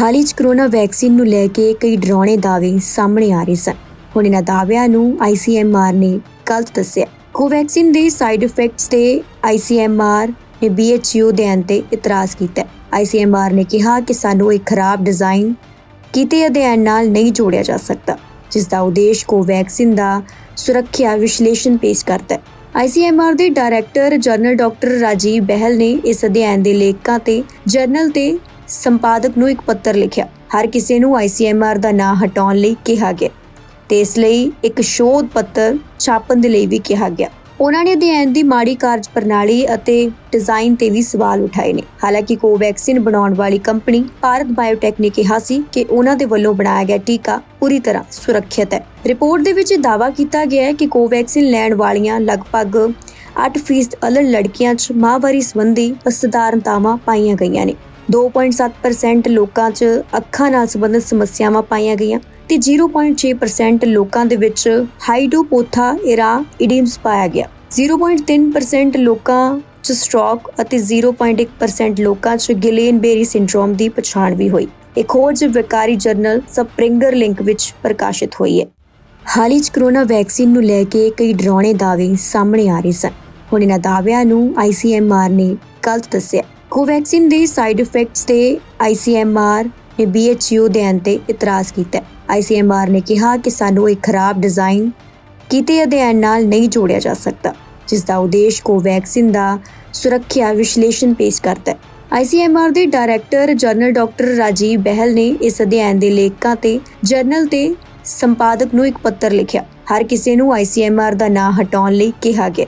ਹਾਲ ਹੀ 'ਚ corona vaccine ਨੂੰ ਲੈ ਕੇ ਕਈ ਡਰਾਉਣੇ ਦਾਅਵੇ ਸਾਹਮਣੇ ਆ ਰਹੇ ਸਨ। ਹੁਣ ਇਹਨਾਂ ਦਾਅਵਿਆਂ ਨੂੰ ਆਈਸੀਐਮਆਰ ਨੇ ਗਲਤ ਦੱਸਿਆ। ਕੋਵੈਕਸਿਨ ਦੇ ਸਾਈਡ ਇਫੈਕਟਸ ਤੇ ਆਈਸੀਐਮਆਰ ਨੇ ਬੀਐਚਯੂ ਦੇ ਅੰਤੇ ਇਤਰਾਜ਼ ਕੀਤਾ। ਆਈਸੀਐਮਆਰ ਨੇ ਕਿਹਾ ਕਿ ਸਾਨੂੰ ਇੱਕ ਖਰਾਬ ਡਿਜ਼ਾਈਨ ਕੀਤੇ ਅਧਿਐਨ ਨਾਲ ਨਹੀਂ ਜੋੜਿਆ ਜਾ ਸਕਦਾ, ਜਿਸ ਦਾ ਉਦੇਸ਼ ਕੋਵੈਕਸਿਨ ਦਾ ਸੁਰੱਖਿਆ ਵਿਸ਼ਲੇਸ਼ਣ ਪੇਸ਼ ਕਰਦਾ ਹੈ। ਆਈਸੀਐਮਆਰ ਦੇ director general doctor Rajiv Bahl ਨੇ ਇਸ ਅਧਿਐਨ ਦੇ ਲੇਖਕਾਂ ਤੇ ਜਰਨਲ ਤੇ ਸੰਪਾਦਕ ਨੂੰ ਇੱਕ ਪੱਤਰ ਲਿਖਿਆ। ਹਰ ਕਿਸੇ ਨੂੰ ਆਈਸੀਐਮਆਰ ਦਾ ਨਾਂ ਹਟਾਉਣ ਲਈ ਕਿਹਾ ਗਿਆ ਤੇ ਇਸ ਲਈ ਇੱਕ ਸ਼ੋਧ ਪੱਤਰ ਛਾਪਣ ਦੇ ਲਈ ਵੀ ਕਿਹਾ ਗਿਆ। ਉਹਨਾਂ ਨੇ ਅਧਿਐਨ ਦੀ ਮਾੜੀ ਕਾਰਜ ਪ੍ਰਣਾਲੀ ਅਤੇ ਡਿਜ਼ਾਈਨ ਤੇ ਵੀ ਸਵਾਲ ਉਠਾਏ ਨੇ। ਹਾਲਾਂਕਿ ਕੋਵੈਕਸਿਨ ਬਣਾਉਣ ਵਾਲੀ ਕੰਪਨੀ ਭਾਰਤ ਬਾਇਓਟੈਕ ਨੇ ਕਿਹਾ ਸੀ ਕਿ ਉਹਨਾਂ ਦੇ ਵੱਲੋਂ ਬਣਾਇਆ ਗਿਆ ਟੀਕਾ ਪੂਰੀ ਤਰ੍ਹਾਂ ਸੁਰੱਖਿਅਤ ਹੈ। ਰਿਪੋਰਟ ਦੇ ਵਿੱਚ ਦਾਅਵਾ ਕੀਤਾ ਗਿਆ ਹੈ ਕਿ ਕੋਵੈਕਸਿਨ ਲੈਣ ਵਾਲੀਆਂ ਲਗਭਗ 8% ਅਲਨ ਲੜਕੀਆਂ 'ਚ ਮਾਹਵਾਰੀ ਸੰਬੰਧੀ ਅਸਧਾਰਨਤਾਵਾਂ ਪਾਈਆਂ ਗਈਆਂ ਨੇ। 2.7% ਲੋਕਾਂ 'ਚ ਅੱਖਾਂ ਨਾਲ ਸੰਬੰਧਿਤ ਸਮੱਸਿਆਵਾਂ ਪਾਈਆਂ ਗਈਆਂ ਤੇ 0.6% ਲੋਕਾਂ ਦੇ ਵਿੱਚ ਹਾਈਡੋਪੋਥਾ ਇਰਾ ਇਡੀਮਸ ਪਾਇਆ ਗਿਆ। 0.3% ਲੋਕਾਂ 'ਚ ਸਟ੍ਰੋਕ ਅਤੇ 0.1% ਲੋਕਾਂ 'ਚ ਗਿਲੇਨ-ਬੇਰੀ ਸਿੰਡਰੋਮ ਦੀ ਪਛਾਣ ਵੀ ਹੋਈ। ਇਹ ਖੋਜ ਵਿਕਾਰੀ ਜਰਨਲ ਸਪ੍ਰਿੰਗਰ ਲਿੰਕ ਵਿੱਚ ਪ੍ਰਕਾਸ਼ਿਤ ਹੋਈ ਹੈ। ਹਾਲ ਹੀ 'ਚ ਕਰੋਨਾ ਵੈਕਸੀਨ ਨੂੰ ਲੈ ਕੇ ਕਈ ਡਰਾਉਣੇ ਦਾਅਵੇ ਸਾਹਮਣੇ ਆ ਰਹੇ ਸਨ। ਹੁਣ ਇਹਨਾਂ ਦਾਅਵਿਆਂ ਨੂੰ ਆਈਸੀਐਮਆਰ ਨੇ ਗਲਤ ਦੱਸਿਆ। ਕੋਵੈਕਸਿਨ ਦੇ ਸਾਈਡ ਇਫੈਕਟਸ ਤੇ ਆਈਸੀਐਮਆਰ ਨੇ ਬੀਐਚਯੂ ਦੇ 'ਤੇ ਇਤਰਾਜ਼ ਕੀਤਾ ਆਈਸੀਐਮਆਰ ਨੇ ਕਿਹਾ ਕਿ ਸਾਨੂੰ ਇੱਕ ਖਰਾਬ ਡਿਜ਼ਾਈਨ ਕੀਤੇ ਅਧਿਐਨ ਨਾਲ ਨਹੀਂ ਜੋੜਿਆ ਜਾ ਸਕਦਾ, ਜਿਸ ਦਾ ਉਦੇਸ਼ ਕੋਵੈਕਸਿਨ ਦਾ ਸੁਰੱਖਿਆ ਵਿਸ਼ਲੇਸ਼ਣ ਪੇਸ਼ ਕਰਦਾ ਹੈ। ਆਈਸੀਐਮਆਰ ਦੇ director general doctor Rajiv Bahl ਨੇ ਇਸ ਅਧਿਐਨ ਦੇ ਲੇਖਕਾਂ ਤੇ ਜਰਨਲ ਤੇ ਸੰਪਾਦਕ ਨੂੰ ਇੱਕ ਪੱਤਰ ਲਿਖਿਆ। ਹਰ ਕਿਸੇ ਨੂੰ ਆਈਸੀਐਮਆਰ ਦਾ ਨਾਂ ਹਟਾਉਣ ਲਈ ਕਿਹਾ ਗਿਆ।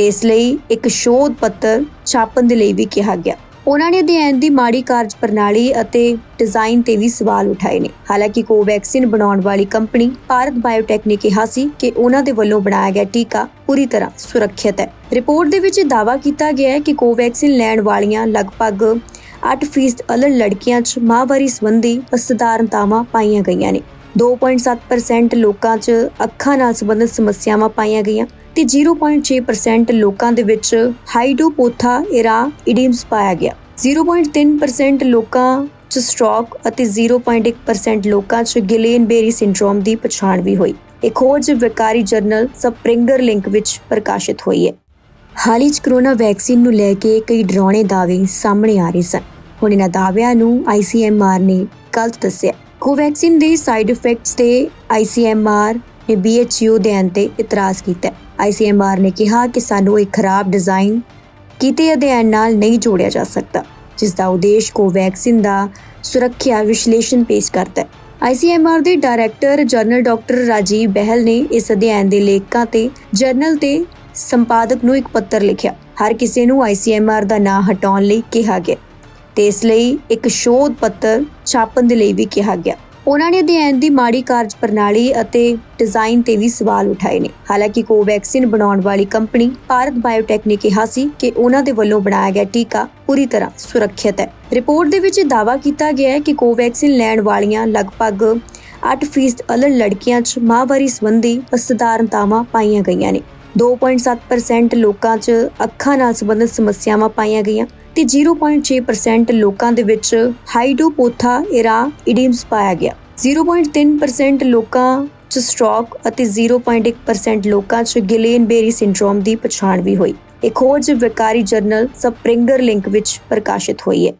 ਤੇ ਇਸ ਲਈ ਇੱਕ ਸ਼ੋਧ ਪੱਤਰ ਛਾਪਣ ਦੇ ਲਈ ਵੀ ਕਿਹਾ ਗਿਆ। ਉਹਨਾਂ ਨੇ ਅਧਿਐਨ ਦੀ ਮਾੜੀ ਕਾਰਜ ਪ੍ਰਣਾਲੀ ਅਤੇ ਡਿਜ਼ਾਈਨ ਤੇ ਵੀ ਸਵਾਲ ਉਠਾਏ ਨੇ। ਹਾਲਾਂਕਿ ਕੋਵੈਕਸਿਨ ਬਣਾਉਣ ਵਾਲੀ ਕੰਪਨੀ ਭਾਰਤ ਬਾਇਓਟੈਕ ਨੇ ਕਿਹਾ ਸੀ ਕਿ ਉਹਨਾਂ ਦੇ ਵੱਲੋਂ ਬਣਾਇਆ ਗਿਆ ਟੀਕਾ ਪੂਰੀ ਤਰ੍ਹਾਂ ਸੁਰੱਖਿਅਤ ਹੈ। ਰਿਪੋਰਟ ਦੇ ਵਿੱਚ ਦਾਅਵਾ ਕੀਤਾ ਗਿਆ ਹੈ ਕਿ ਕੋਵੈਕਸਿਨ ਲੈਣ ਵਾਲੀਆਂ ਲਗਭਗ 8% ਅਲਨ ਲੜਕੀਆਂ 'ਚ ਮਾਹਵਾਰੀ ਸੰਬੰਧੀ ਅਸਧਾਰਨਤਾਵਾਂ ਪਾਈਆਂ ਗਈਆਂ ਨੇ। 2.7% ਲੋਕਾਂ 'ਚ ਅੱਖਾਂ ਨਾਲ ਸੰਬੰਧਿਤ ਸਮੱਸਿਆਵਾਂ ਪਾਈਆਂ ਗਈਆਂ ਤੇ 0.6% ਲੋਕਾਂ ਦੇ ਵਿੱਚ ਹਾਈਡੋਪੋਥਾ ਇਰਾ ਇਡੀਮਸ ਪਾਇਆ ਗਿਆ। 0.3% ਲੋਕਾਂ 'ਚ ਸਟ੍ਰੋਕ ਅਤੇ 0.1% ਲੋਕਾਂ 'ਚ ਗਿਲੇਨ-ਬੇਰੀ ਸਿੰਡਰੋਮ ਦੀ ਪਛਾਣ ਵੀ ਹੋਈ। ਇਹ ਖੋਜ ਵਿਕਾਰੀ ਜਰਨਲ ਸਪ੍ਰਿੰਗਰ ਲਿੰਕ ਵਿੱਚ ਪ੍ਰਕਾਸ਼ਿਤ ਹੋਈ ਹੈ। ਹਾਲ ਹੀ 'ਚ ਕਰੋਨਾ ਵੈਕਸੀਨ ਨੂੰ ਲੈ ਕੇ ਕਈ ਡਰਾਉਣੇ ਦਾਅਵੇ ਸਾਹਮਣੇ ਆ ਰਹੇ ਸਨ। ਹੁਣ ਇਹਨਾਂ ਦਾਅਵਿਆਂ ਨੂੰ ਆਈਸੀਐਮਆਰ ਨੇ ਗਲਤ ਦੱਸਿਆ। ਕੋਵੈਕਸਿਨ ਦੇ ਸਾਈਡ ਇਫੈਕਟਸ ਤੇ ਆਈਸੀਐਮਆਰ ਨੇ ਬੀਐਚਯੂ ਦੇ 'ਤੇ ਇਤਰਾਜ਼ ਕੀਤਾ ਆਈਸੀਐਮਆਰ ਨੇ ਕਿਹਾ ਕਿ ਸਾਨੂੰ ਇੱਕ ਖਰਾਬ ਡਿਜ਼ਾਈਨ ਕੀਤੇ ਅਧਿਐਨ ਨਾਲ ਨਹੀਂ ਜੋੜਿਆ ਜਾ ਸਕਦਾ, ਜਿਸ ਦਾ ਉਦੇਸ਼ ਕੋਵੈਕਸਿਨ ਦਾ ਸੁਰੱਖਿਆ ਵਿਸ਼ਲੇਸ਼ਣ ਪੇਸ਼ ਕਰਦਾ ਹੈ। ਆਈਸੀਐਮਆਰ ਦੇ director general doctor Rajiv Bahl ਨੇ ਇਸ ਅਧਿਐਨ ਦੇ ਲੇਖਕਾਂ ਤੇ ਜਰਨਲ ਤੇ ਸੰਪਾਦਕ ਨੂੰ ਇੱਕ ਪੱਤਰ ਲਿਖਿਆ। ਹਰ ਕਿਸੇ ਨੂੰ ਆਈਸੀਐਮਆਰ ਦਾ ਨਾਂ ਹਟਾਉਣ ਲਈ ਕਿਹਾ ਗਿਆ। ਤੇ ਇਸ ਲਈ ਇੱਕ ਸ਼ੋਧ ਪੱਤਰ ਛਾਪਣ ਦੇ ਲਈ ਵੀ ਕਿਹਾ ਗਿਆ। ਉਹਨਾਂ ਨੇ ਅਧਿਐਨ ਦੀ ਮਾੜੀ ਕਾਰਜ ਪ੍ਰਣਾਲੀ ਅਤੇ ਡਿਜ਼ਾਈਨ ਤੇ ਵੀ ਸਵਾਲ ਉਠਾਏ ਨੇ। ਹਾਲਾਂਕਿ ਕੋਵੈਕਸਿਨ ਬਣਾਉਣ ਵਾਲੀ ਕੰਪਨੀ ਭਾਰਤ ਬਾਇਓਟੈਕ ਨੇ ਕਿਹਾ ਸੀ ਕਿ ਉਹਨਾਂ ਦੇ ਵੱਲੋਂ ਬਣਾਇਆ ਗਿਆ ਟੀਕਾ ਪੂਰੀ ਤਰ੍ਹਾਂ ਸੁਰੱਖਿਅਤ ਹੈ। ਰਿਪੋਰਟ ਦੇ ਵਿੱਚ ਦਾਅਵਾ ਕੀਤਾ ਗਿਆ ਹੈ ਕਿ ਕੋਵੈਕਸਿਨ ਲੈਣ ਵਾਲੀਆਂ ਲਗਭਗ 8% ਅਲਨ ਲੜਕੀਆਂ 'ਚ ਮਾਹਵਾਰੀ ਸੰਬੰਧੀ ਅਸਧਾਰਨਤਾਵਾਂ ਪਾਈਆਂ ਗਈਆਂ ਨੇ। 2.7% ਲੋਕਾਂ 'ਚ ਅੱਖਾਂ ਨਾਲ ਸੰਬੰਧਿਤ ਸਮੱਸਿਆਵਾਂ ਪਾਈਆਂ ਗਈਆਂ। ਤੇ 0.6% ਲੋਕਾਂ ਦੇ ਵਿੱਚ ਹਾਈਡੋਪੋਥਾ ਇਰਾ ਇਡੀਮਸ ਪਾਇਆ ਗਿਆ। 0.3% ਲੋਕਾਂ 'ਚ ਸਟ੍ਰੋਕ ਅਤੇ 0.1% ਲੋਕਾਂ 'ਚ ਗਿਲੇਨ-ਬੇਰੀ ਸਿੰਡਰੋਮ ਦੀ ਪਛਾਣ ਵੀ ਹੋਈ। ਇਹ ਖੋਜ ਵਿਕਾਰੀ ਜਰਨਲ ਸਪ੍ਰਿੰਗਰ ਲਿੰਕ ਵਿੱਚ ਪ੍ਰਕਾਸ਼ਿਤ ਹੋਈ ਹੈ।